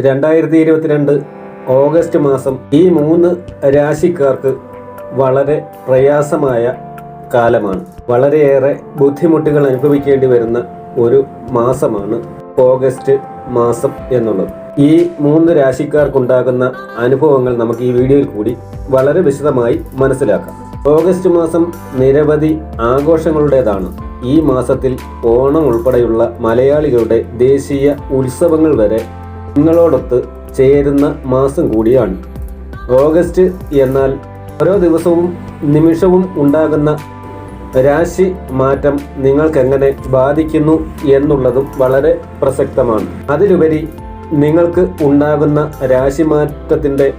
രണ്ടായിരത്തി ഇരുപത്തിരണ്ട് ഓഗസ്റ്റ് മാസം ഈ മൂന്ന് രാശിക്കാർക്ക് വളരെ പ്രയാസമായ കാലമാണ്. വളരെയേറെ ബുദ്ധിമുട്ടുകൾ അനുഭവിക്കേണ്ടി വരുന്ന ഒരു മാസമാണ് ഓഗസ്റ്റ് മാസം എന്നുള്ളത്. ഈ മൂന്ന് രാശിക്കാർക്കുണ്ടാകുന്ന അനുഭവങ്ങൾ നമുക്ക് ഈ വീഡിയോയിൽ കൂടി വളരെ വിശദമായി മനസ്സിലാക്കാം. ഓഗസ്റ്റ് മാസം നിരവധി ആഘോഷങ്ങളുടേതാണ്. ഈ മാസത്തിൽ ഓണം ഉൾപ്പെടെയുള്ള മലയാളികളുടെ ദേശീയ ഉത്സവങ്ങൾ വരെ നിങ്ങളോടൊത്ത് ചേരുന്ന മാസം കൂടിയാണ്. ഓഗസ്റ്റ് എന്നാൽ ഓരോ ദിവസവും നിമിഷവും ഉണ്ടാകുന്ന രാശി മാറ്റം നിങ്ങൾക്കെങ്ങനെ ബാധിക്കുന്നു എന്നുള്ളതും വളരെ പ്രസക്തമാണ്. അതിലുപരി നിങ്ങൾക്ക് ഉണ്ടാകുന്ന രാശി രാശിമാറ്റത്തിന്റെ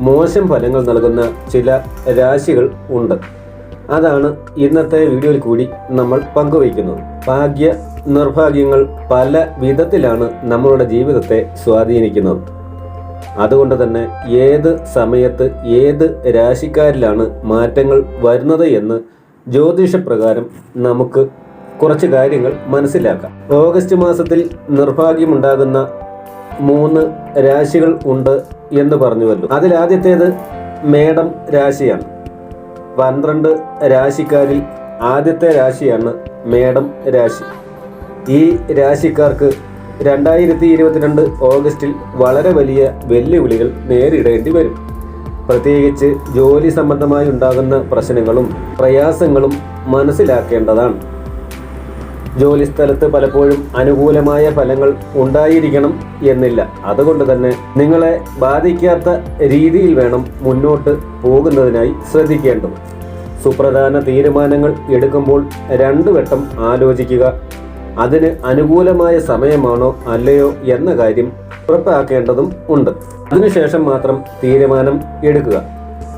മോശം ഫലങ്ങൾ നൽകുന്ന ചില രാശികൾ ഉണ്ട്. അതാണ് ഇന്നത്തെ വീഡിയോയിൽ കൂടി നമ്മൾ പങ്കുവയ്ക്കുന്നത്. ഭാഗ്യ നിർഭാഗ്യങ്ങൾ പല വിധത്തിലാണ് നമ്മളുടെ ജീവിതത്തെ സ്വാധീനിക്കുന്നത്. അതുകൊണ്ട് തന്നെ ഏത് സമയത്ത് ഏത് രാശിക്കാരിലാണ് മാറ്റങ്ങൾ വരുന്നത് എന്ന് ജ്യോതിഷപ്രകാരം നമുക്ക് കുറച്ച് കാര്യങ്ങൾ മനസ്സിലാക്കാം. ഓഗസ്റ്റ് മാസത്തിൽ നിർഭാഗ്യമുണ്ടാകുന്ന മൂന്ന് രാശികൾ ഉണ്ട് എന്ന് പറഞ്ഞുവല്ലോ. അതിലാദ്യത്തേത് മേടം രാശിയാണ്. പന്ത്രണ്ട് രാശിക്കാരിൽ ആദ്യത്തെ രാശിയാണ് മേടം രാശി. ഈ രാശിക്കാർക്ക് രണ്ടായിരത്തി ഇരുപത്തിരണ്ട് ഓഗസ്റ്റിൽ വളരെ വലിയ വെല്ലുവിളികൾ നേരിടേണ്ടി വരും. പ്രത്യേകിച്ച് ജോലി സംബന്ധമായി ഉണ്ടാകുന്ന പ്രശ്നങ്ങളും പ്രയാസങ്ങളും മനസ്സിലാക്കേണ്ടതാണ്. ജോലി സ്ഥലത്ത് പലപ്പോഴും അനുകൂലമായ ഫലങ്ങൾ ഉണ്ടായിരിക്കണം എന്നില്ല. അതുകൊണ്ട് തന്നെ നിങ്ങളെ ബാധിക്കാത്ത രീതിയിൽ വേണം മുന്നോട്ട് പോകുന്നതിനായി ശ്രദ്ധിക്കേണ്ടത്. സുപ്രധാന തീരുമാനങ്ങൾ എടുക്കുമ്പോൾ രണ്ടു വട്ടം ആലോചിക്കുക അതിന് അനുകൂലമായ സമയമാണോ അല്ലയോ എന്ന കാര്യം ഉറപ്പാക്കേണ്ടതും ഉണ്ട്. അതിനുശേഷം മാത്രം തീരുമാനം എടുക്കുക.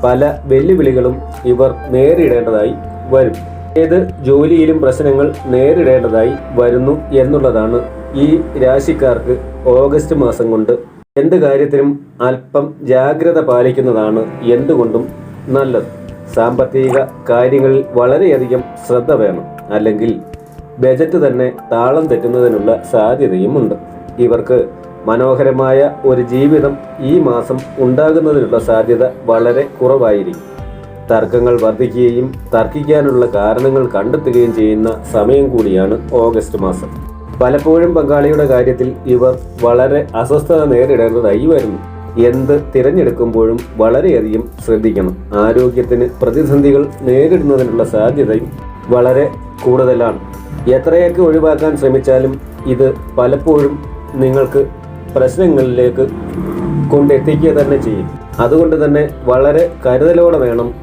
പല വെല്ലുവിളികളും ഇവർ നേരിടേണ്ടതായി വരും. ഏത് ജോലിയിലും പ്രശ്നങ്ങൾ നേരിടേണ്ടതായി വരുന്നു എന്നുള്ളതാണ് ഈ രാശിക്കാർക്ക് ഓഗസ്റ്റ് മാസം കൊണ്ട് എന്ത് കാര്യത്തിനും അല്പം ജാഗ്രത പാലിക്കുന്നതാണ് എന്തുകൊണ്ടും നല്ലത്. സാമ്പത്തിക കാര്യങ്ങളിൽ വളരെയധികം ശ്രദ്ധ വേണം. അല്ലെങ്കിൽ ബജറ്റ് തന്നെ താളം തെറ്റുന്നതിനുള്ള സാധ്യതയുമുണ്ട്. ഇവർക്ക് മനോഹരമായ ഒരു ജീവിതം ഈ മാസം ഉണ്ടാകുന്നതിനുള്ള സാധ്യത വളരെ കുറവായിരിക്കും. തർക്കങ്ങൾ വർദ്ധിക്കുകയും തർക്കിക്കാനുള്ള കാരണങ്ങൾ കണ്ടെത്തുകയും ചെയ്യുന്ന സമയം കൂടിയാണ് ഓഗസ്റ്റ് മാസം. പലപ്പോഴും പങ്കാളിയുടെ കാര്യത്തിൽ ഇവർ വളരെ അസ്വസ്ഥത നേരിടേണ്ടതായി വരുന്നു. എന്ത് തിരഞ്ഞെടുക്കുമ്പോഴും വളരെയധികം ശ്രദ്ധിക്കണം. ആരോഗ്യത്തിന് പ്രതിസന്ധികൾ നേരിടുന്നതിനുള്ള സാധ്യതയും വളരെ കൂടുതലാണ്. എത്രയൊക്കെ ഒഴിവാക്കാൻ ശ്രമിച്ചാലും ഇത് പലപ്പോഴും നിങ്ങൾക്ക് പ്രശ്നങ്ങളിലേക്ക് കൊണ്ടെത്തിക്കുക തന്നെ ചെയ്യും. അതുകൊണ്ട് തന്നെ വളരെ കരുതലോടെ വേണം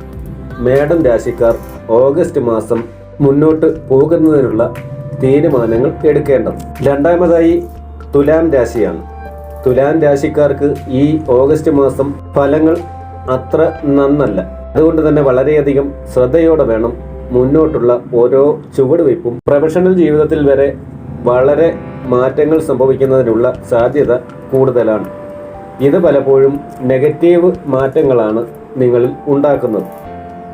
മേഡം രാശിക്കാർ ഓഗസ്റ്റ് മാസം മുന്നോട്ട് പോകുന്നതിനുള്ള തീരുമാനങ്ങൾ എടുക്കേണ്ടത്. രണ്ടാമതായി തുലാം രാശിയാണ്. തുലാം രാശിക്കാർക്ക് ഈ ഓഗസ്റ്റ് മാസം ഫലങ്ങൾ അത്ര നന്നല്ല. അതുകൊണ്ട് തന്നെ വളരെയധികം ശ്രദ്ധയോടെ വേണം മുന്നോട്ടുള്ള ഓരോ ചുവടുവയ്പും പ്രൊഫഷണൽ ജീവിതത്തിൽ വരെ വളരെ മാറ്റങ്ങൾ സംഭവിക്കുന്നതിനുള്ള സാധ്യത കൂടുതലാണ്. ഇത് പലപ്പോഴും നെഗറ്റീവ് മാറ്റങ്ങളാണ് നിങ്ങളിൽ ഉണ്ടാക്കുന്നത്.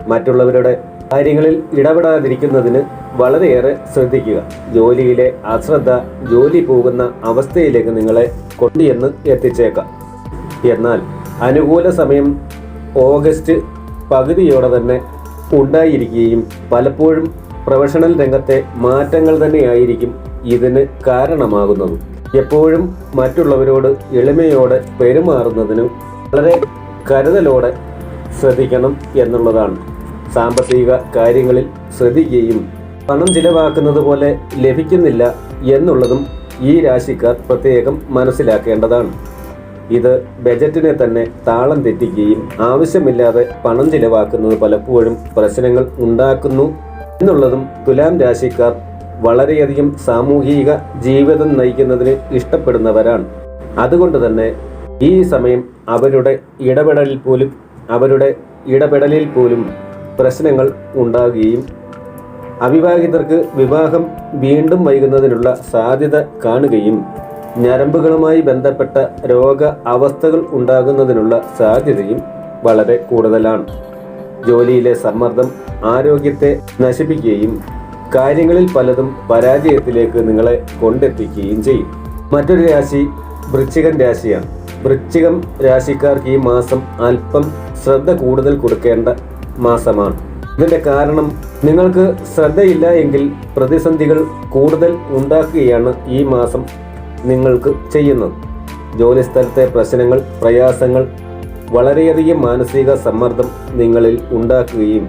മറ്റുള്ളവരുടെ കാര്യങ്ങളിൽ ഇടപെടാതിരിക്കുന്നതിന് വളരെയേറെ ശ്രദ്ധിക്കുക. ജോലിയിലെ അശ്രദ്ധ ജോലി പോകുന്ന അവസ്ഥയിലേക്ക് നിങ്ങളെ കൊണ്ടുചെന്ന് എത്തിച്ചേക്കാം. എന്നാൽ അനുകൂല സമയം ഓഗസ്റ്റ് പകുതിയോടെ തന്നെ ഉണ്ടായിരിക്കുകയും പലപ്പോഴും പ്രൊഫഷണൽ രംഗത്തെ മാറ്റങ്ങൾ തന്നെയായിരിക്കും ഇതിന് കാരണമാകുന്നത്. എപ്പോഴും മറ്റുള്ളവരോട് എളിമയോടെ പെരുമാറുന്നതിനും വളരെ കരുതലോടെ ശ്രദ്ധിക്കണം എന്നുള്ളതാണ്. സാമ്പത്തിക കാര്യങ്ങളിൽ ശ്രദ്ധിക്കുകയും പണം ചിലവാക്കുന്നത് പോലെ ലഭിക്കുന്നില്ല എന്നുള്ളതും ഈ രാശിക്കാർ പ്രത്യേകം മനസ്സിലാക്കേണ്ടതാണ്. ഇത് ബജറ്റിനെ തന്നെ താളം തെറ്റിക്കുകയും ആവശ്യമില്ലാതെ പണം ചിലവാക്കുന്നത് പലപ്പോഴും പ്രശ്നങ്ങൾ ഉണ്ടാക്കുന്നു. എന്നുള്ളതും തുലാം രാശിക്കാർ വളരെയധികം സാമൂഹിക ജീവിതം നയിക്കുന്നതിന് ഇഷ്ടപ്പെടുന്നവരാണ്. അതുകൊണ്ട് തന്നെ ഈ സമയം അവരുടെ ഇടപെടലിൽ പോലും അവരുടെ ഇടപെടലിൽ പോലും പ്രശ്നങ്ങൾ ഉണ്ടാകുകയും അവിവാഹിതർക്ക് വിവാഹം വീണ്ടും വൈകുന്നതിനുള്ള സാധ്യത കാണുകയും ഞരമ്പുകളുമായി ബന്ധപ്പെട്ട രോഗ അവസ്ഥകൾ ഉണ്ടാകുന്നതിനുള്ള സാധ്യതയും വളരെ കൂടുതലാണ്. ജോലിയിലെ സമ്മർദ്ദം ആരോഗ്യത്തെ നശിപ്പിക്കുകയും കാര്യങ്ങളിൽ പലതും പരാജയത്തിലേക്ക് നിങ്ങളെ കൊണ്ടെത്തിക്കുകയും ചെയ്യും. മറ്റൊരു രാശി വൃശ്ചികൻ രാശിയാണ്. വൃശ്ചികം രാശിക്കാർക്ക് ഈ മാസം അല്പം ശ്രദ്ധ കൂടുതൽ കൊടുക്കേണ്ട മാസമാണ്. ഇതിന്റെ കാരണം നിങ്ങൾക്ക് ശ്രദ്ധയില്ല എങ്കിൽ പ്രതിസന്ധികൾ കൂടുതൽ ഉണ്ടാക്കുകയാണ് ഈ മാസം നിങ്ങൾക്ക് ചെയ്യുന്നത് ജോലിസ്ഥലത്തെ പ്രശ്നങ്ങൾ പ്രയാസങ്ങൾ വളരെയധികം മാനസിക സമ്മർദ്ദം നിങ്ങളിൽ ഉണ്ടാക്കുകയും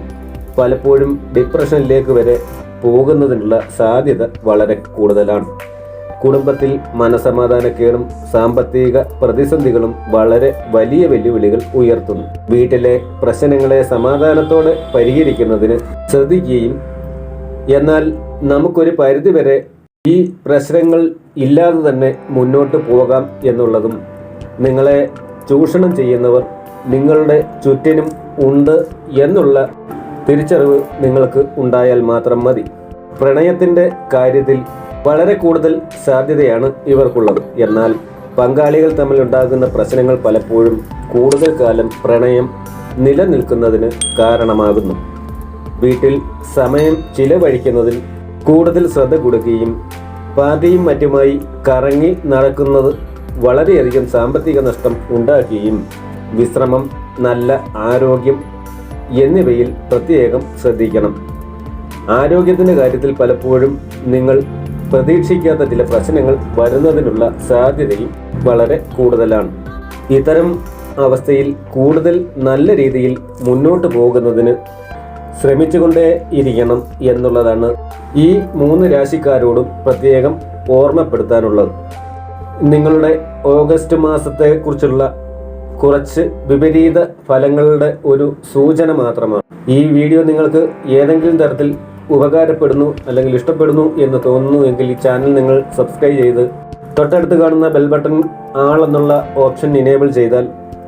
പലപ്പോഴും ഡിപ്രഷനിലേക്ക് വരെ പോകുന്നതിനുള്ള സാധ്യത വളരെ കൂടുതലാണ്. കുടുംബത്തിൽ മനസമാധാനക്കേടും സാമ്പത്തിക പ്രതിസന്ധികളും വളരെ വലിയ വെല്ലുവിളികൾ ഉയർത്തുന്നു. വീട്ടിലെ പ്രശ്നങ്ങളെ സമാധാനത്തോടെ പരിഹരിക്കുന്നതിന് ശ്രദ്ധിക്കുകയും എന്നാൽ നമുക്കൊരു പരിധിവരെ ഈ പ്രശ്നങ്ങൾ ഇല്ലാതെ തന്നെ മുന്നോട്ട് പോകാം എന്നുള്ളതും നിങ്ങളെ ചൂഷണം ചെയ്യുന്നവർ നിങ്ങളുടെ ചുറ്റിനും ഉണ്ട് എന്നുള്ള തിരിച്ചറിവ് നിങ്ങൾക്ക് ഉണ്ടായാൽ മാത്രം മതി. പ്രണയത്തിന്റെ കാര്യത്തിൽ വളരെ കൂടുതൽ സാധ്യതയാണ് ഇവർക്കുള്ളത്. എന്നാൽ പങ്കാളികൾ തമ്മിൽ ഉണ്ടാകുന്ന പ്രശ്നങ്ങൾ പലപ്പോഴും കൂടുതൽ കാലം പ്രണയം നിലനിൽക്കുന്നതിന് കാരണമാകുന്നു. വീട്ടിൽ സമയം ചിലവഴിക്കുന്നതിൽ കൂടുതൽ ശ്രദ്ധ കൊടുക്കുകയും പാർട്ടിയും മറ്റുമായി കറങ്ങി നടക്കുന്നത് വളരെയധികം സാമ്പത്തിക നഷ്ടം ഉണ്ടാക്കുകയും വിശ്രമം നല്ല ആരോഗ്യം എന്നിവയിൽ പ്രത്യേകം ശ്രദ്ധിക്കണം. ആരോഗ്യത്തിന്റെ കാര്യത്തിൽ പലപ്പോഴും നിങ്ങൾ പ്രതീക്ഷിക്കാത്ത ചില പ്രശ്നങ്ങൾ വരുന്നതിനുള്ള സാധ്യതയും വളരെ കൂടുതലാണ്. ഇത്തരം അവസ്ഥയിൽ കൂടുതൽ നല്ല രീതിയിൽ മുന്നോട്ട് പോകുന്നതിന് ശ്രമിച്ചുകൊണ്ടേ ഇരിക്കണം എന്നുള്ളതാണ് ഈ മൂന്ന് രാശിക്കാരോടും പ്രത്യേകം ഓർമ്മപ്പെടുത്താനുള്ളത്. നിങ്ങളുടെ ഓഗസ്റ്റ് മാസത്തെ കുറിച്ചുള്ള കുറച്ച് വിപരീത ഫലങ്ങളുടെ ഒരു സൂചന മാത്രമാണ്. ഈ വീഡിയോ നിങ്ങൾക്ക് ഏതെങ്കിലും തരത്തിൽ ഉപകാരപ്പെടുന്നു അല്ലെങ്കിൽ ഇഷ്ടപ്പെടുന്നു എന്ന് തോന്നുന്നു എങ്കിൽ ഈ ചാനൽ നിങ്ങൾ സബ്സ്ക്രൈബ് ചെയ്ത് തൊട്ടടുത്ത് കാണുന്ന ബെൽ ബട്ടൺ ആൾ എന്നുള്ള ഓപ്ഷൻ ഇനേബിൾ ചെയ്താൽ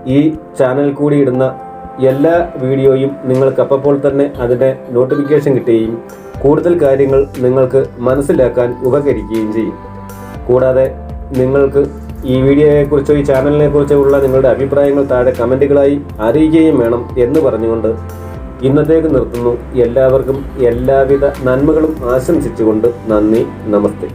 ഈ ചാനൽ കൂടി ഇടുന്ന എല്ലാ വീഡിയോയും നിങ്ങൾക്ക് അപ്പോൾ തന്നെ അതിന്റെ നോട്ടിഫിക്കേഷൻ കിട്ടുകയും കൂടുതൽ കാര്യങ്ങൾ നിങ്ങൾക്ക് മനസ്സിലാക്കാൻ ഉപകരിക്കുകയും ചെയ്യും. കൂടാതെ നിങ്ങൾക്ക് ഈ വീഡിയോയെക്കുറിച്ചോ ഈ ചാനലിനെ കുറിച്ചോ ഉള്ള നിങ്ങളുടെ അഭിപ്രായങ്ങൾ താഴെ കമന്റുകളായി അറിയിക്കുകയും വേണം എന്ന് പറഞ്ഞുകൊണ്ട് ഇന്നത്തേക്ക് നിർത്തുന്നു. എല്ലാവർക്കും എല്ലാവിധ നന്മകളും ആശംസിച്ചുകൊണ്ട് നന്ദി നമസ്തേ.